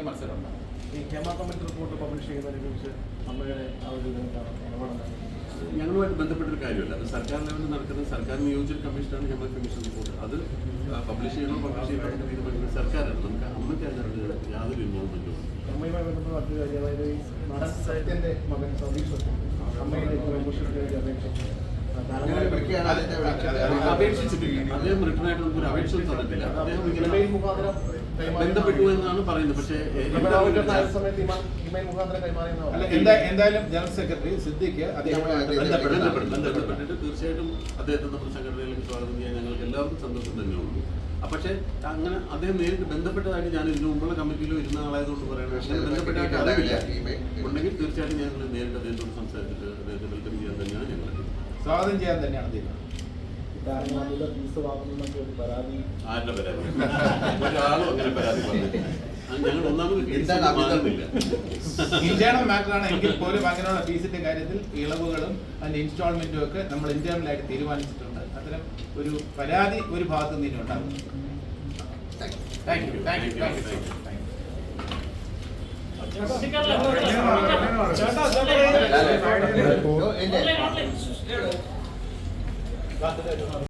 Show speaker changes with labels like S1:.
S1: വലിയ മത്സരം
S2: ഈ ഹേമ കമ്മിറ്റി റിപ്പോർട്ട് പബ്ലിഷ് ചെയ്യുന്നതിനെ കുറിച്ച് അമ്മയുടെ ആ ഒരു നിലപാടെന്താണ്
S3: ഞങ്ങളുമായിട്ട് ബന്ധപ്പെട്ടൊരു കാര്യമല്ല. അത് സർക്കാർ ലെവലിൽ നടക്കുന്ന സർക്കാർ നിയോജിത കമ്മീഷനാണ് ഞങ്ങൾ കമ്മീഷൻ റിപ്പോർട്ട്. അത് പബ്ലിഷ് ചെയ്യണോ പബ്ലിഷ് ചെയ്യണോ തീരുമാനിക്കുന്നത് സർക്കാരാണ്. നമുക്ക് അമ്മയ്ക്ക് അതിനുള്ള യാതൊരു ഇൻവോൾവ്മെന്റും
S2: അമ്മയുമായി ബന്ധപ്പെട്ട മറ്റൊരു കാര്യം അതായത് ഈ നടൻ സത്യന്റെ മകൻ സതീഷ് അമ്മയുടെ
S3: അദ്ദേഹം അപേക്ഷ തന്നിട്ടില്ല. അദ്ദേഹം
S2: ഇമെയിൽ മുഖാന്തരം
S3: ബന്ധപ്പെട്ടു എന്നാണ് പറയുന്നത്. പക്ഷേ
S1: എന്തായാലും ജനറൽ സെക്രട്ടറി സിദ്ദിഖ്
S3: ബന്ധപ്പെട്ടിട്ട് തീർച്ചയായിട്ടും അദ്ദേഹത്തെ നമ്മുടെ സംഘടനയിലേക്ക് സ്വാഗതം ചെയ്യാൻ ഞങ്ങൾക്ക് എല്ലാവർക്കും സന്തോഷം തന്നെയുള്ളൂ പക്ഷേ അങ്ങനെ അദ്ദേഹം നേരിട്ട് ബന്ധപ്പെട്ടതായിട്ട് ഞാൻ ഇതിനു മുമ്പുള്ള കമ്മിറ്റിയിലും ഇരുന്ന ആളായതുകൊണ്ട് പറയണം അങ്ങനെ ബന്ധപ്പെട്ടതായിട്ട് അറിവില്ല. ഉണ്ടെങ്കിൽ തീർച്ചയായിട്ടും ഞങ്ങൾ നേരിട്ട് അദ്ദേഹത്തോട് സംസാരിച്ചിട്ട് അദ്ദേഹത്തെ വെൽക്കം ചെയ്യാൻ തന്നെയാണ് ഞങ്ങൾ
S1: സ്വാഗതം ചെയ്യാൻ തന്നെയാണ് തീരുമാനം
S3: ആരുടെ പരാതി? ഒരാളും അങ്ങനെ പരാതി ഞങ്ങൾ ഒന്നാമത് കേസ്
S1: ഇന്റേണൽ മാറ്റർ ആണ് എങ്കിൽ പോലും അങ്ങനെയുള്ള ഫീസിന്റെ കാര്യത്തിൽ ഇളവുകളും അതിന്റെ ഇൻസ്റ്റാൾമെന്റും ഒക്കെ നമ്മൾ ഇന്റേണലായിട്ട് തീരുമാനിച്ചിട്ടുണ്ട്. അത്തരം ഒരു പരാതി ഒരു ഭാഗത്തു നിന്നും ഉണ്ടാകും. Thank you thank you thank you
S4: thank
S5: ചേട്ടാ No, no, no.